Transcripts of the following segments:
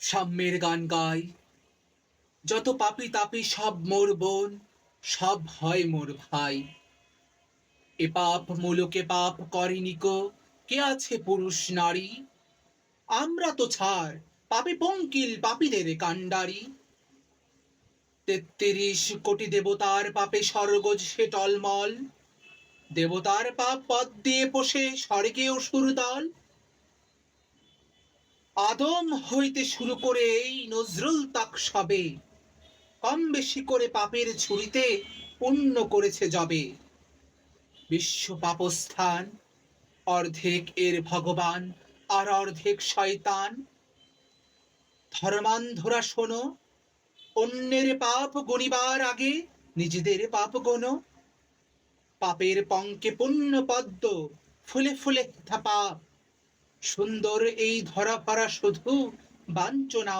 সাম্যের গান গাই। যত পাপি তাপি সব মোর বোন, সব হয় মোর ভাই। এ পাপ মুলুকে পাপ করেনি কো, কে আছে পুরুষ নারী? আমরা তো ছাড়, পাপি পঙ্কিল পাপীদের কাণ্ডারি। তেত্রিশ কোটি দেবতার পাপে স্বর্গ সে টলমল। দেবতার পাপ পদ দিয়ে পোষে স্বর্গে অসুর দল। আদম হইতে শুরু করে এই নজরুল তাক সবে। কম বেশি করে পাপের ছুরিতে পুণ্য করেছে যবে বিশ্ব পাপস্থান, অর্ধেক এর ভগবান আর অর্ধেক শয়তান। ধর্মান্ধরা শোনো, অন্যের পাপ গণিবার আগে নিজেদের পাপ গোনো পাপের পঙ্কে পুণ্য পদ্ম ফুলে ফুলে পাপ সুন্দর এই ধরা ফরা শুধু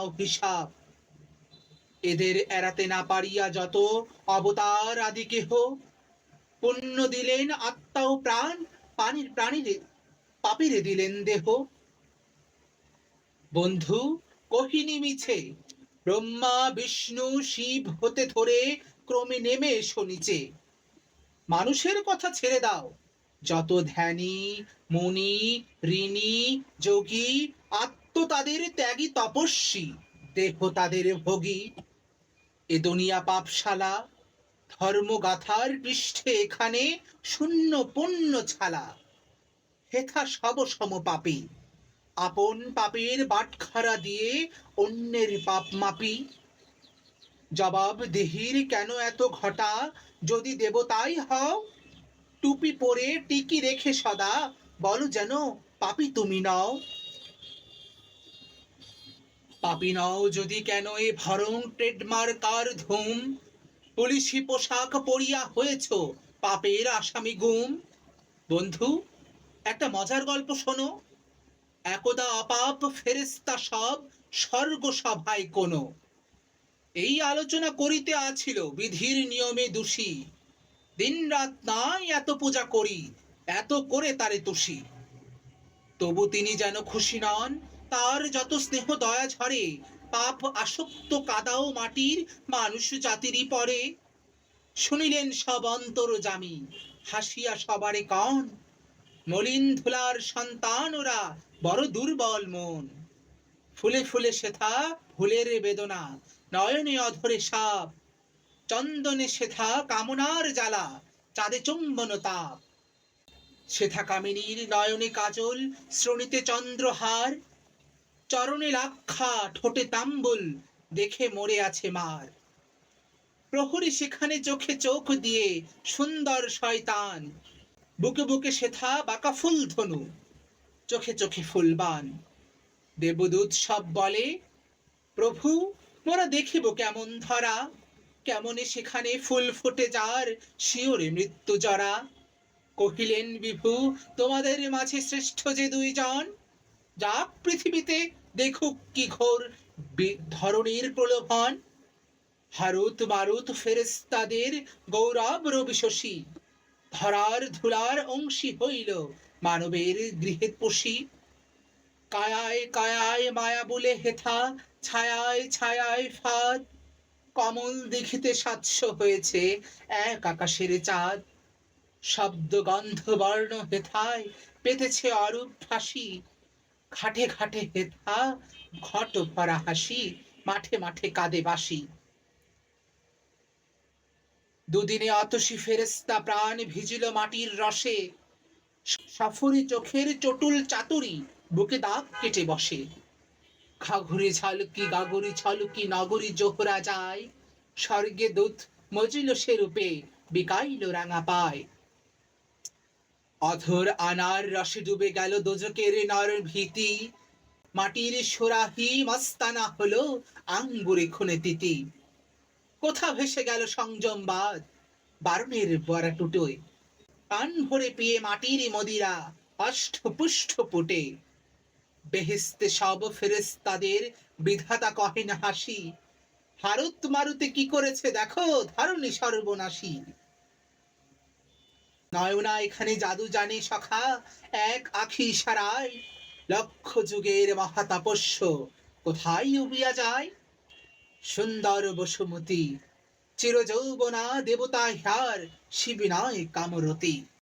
ও হিসাব। এদের এড়াতে না পারিয়া যত অবতার আদি কেহ, পুণ্য দিলেন আত্মা ও প্রাণ, পানির প্রাণীর, পাপিরে দিলেন দেহ। বন্ধু, কহিনি মিছে, ব্রহ্মা, বিষ্ণু, শিব হতে ধরে ক্রমে নেমে এসো নিচে। মানুষের কথা ছেড়ে দাও, যত ধ্যানী মুনি ঋণী যোগী, আত্ম তাদের ত্যাগী তপস্বী, দেহ তাদের ভোগী। এ দুনিয়া পাপশালা, ধর্মগাথার পৃষ্ঠে এখানে শূন্য পুণ্য ছালা। হেথা সব সম পাপী, আপন পাপের বাটখারা দিয়ে অন্যের পাপ মাপি। জবাব দেহির কেন এত ঘটা, যদি দেবতাই হও? টুপি পরে টিকি রেখে সদা বলো যেন, পাপি তুমি নও। পাপি নও যদি কেন এ ভরং ট্রেডমার্কার ধুম? পুলিশি পোশাক পরিয়া হয়েছ, পাপের আসামি গুম। বন্ধু, একটা মজার গল্প শোনো। একদা অপাপ ফেরেস্তা সব স্বর্গ সভায় কোনো। এই আলোচনা করিতে আছিল বিধির নিয়মে দোষী। দিন রাত নাই এত পূজা করি এত করে তারে তুষি তবু তিনি যেন খুশি নন, তার যত স্নেহ দয়া ঝরে, পাপ আসক্ত কাদাও মাটির মানুষ জাতিরই পরে। শুনিলেন সব অন্তর জামি, হাসিয়া সবারে কন, মলিন ধুলার সন্তান ওরা বড় দুর্বল মন। ফুলে ফুলে সেথা ফুলের বেদনা, নয়নে অধরে সাপ, চন্দনে সেথা কামনার জ্বালা, চাঁদে চুম্বন তাপ। সেথা কামিনীর নয়নে কাজল, শ্রোণীতে চন্দ্রহার। চরণে লাক্ষা, ঠোঁটে তাম্বুল, দেখে মরে আছে মার। প্রহরী সেখানে চোখে চোখ দিয়ে, সুন্দর শয়তান। বুকে বুকে সেথা বাঁকা ফুল ধনু, চোখে চোখে ফুলবান। দেবদূত সব বলে, প্রভু, মোরা দেখিব কেমন ধরা, কেমনে সেখানে ফুল ফুটে যার, শিওরে মৃত্যু জরা। কহিলেন, বিভু, তোমাদের মাঝে শ্রেষ্ঠ যে দুইজন? যা পৃথিবীতে দেখুক কি ঘোর ধরনের প্রলোভন। হারুত মারুত ফেরেস্তাদের গৌরব রবি শশী ধরার ধুলার অংশী হইল মানবের গৃহে পশি। কায়ায় কায়ায় মায়া বলে হেথা, ছায়ায় ছায়ায় ফাঁদ। কমল দেখিতে সাতশ হয়েছে এক আকাশের চাঁদ। শব্দ গন্ধ বর্ণ হেথায় পেতেছে অরূপ ফাঁসি। ঘাটে ঘাটে হেথা, ঘট ভরা হাসি, মাঠে মাঠে কাঁদে বাসি দুদিনে অতসী ফেরেস্তা প্রাণ ভিজিল মাটির রসে। সফরি চোখের চটুল চাতুরি, বুকে দাগ কেটে বসে। ঘাঘুরে ঝালকি গাগরি ছলকি নগরী জোহরা যায়। স্বর্গে দূত মজিল সে রূপে বিকাইল রাঙা পায়। অধর আনার রসে ডুবে গেল দোজকের নর ভীতি। মাটির সোরাহি মস্তানা হলো আঙ্গুরে খুনে তিতি। কোথা ভেসে গেল সংযমবাদ বারণের বরা টুটোয় পান ভরে পিয়ে মাটির মদিরা, অষ্ট পুষ্ট পুটে। বেহেস্তে সব ফেরেস্তাদের বিধাতা কহেন হাসি। হারুত মারুতে কি করেছে দেখো, ধারণী সর্বনাশী। নয়না এখানে জাদু জানে সখা, এক আখি সারায়। লক্ষ যুগের মহাতাপস্য, কোথায় উবিয়া যায়? সুন্দর বসুমতী, চিরযৌবনা দেবতা হ্যার শিবিনায় কামরতি।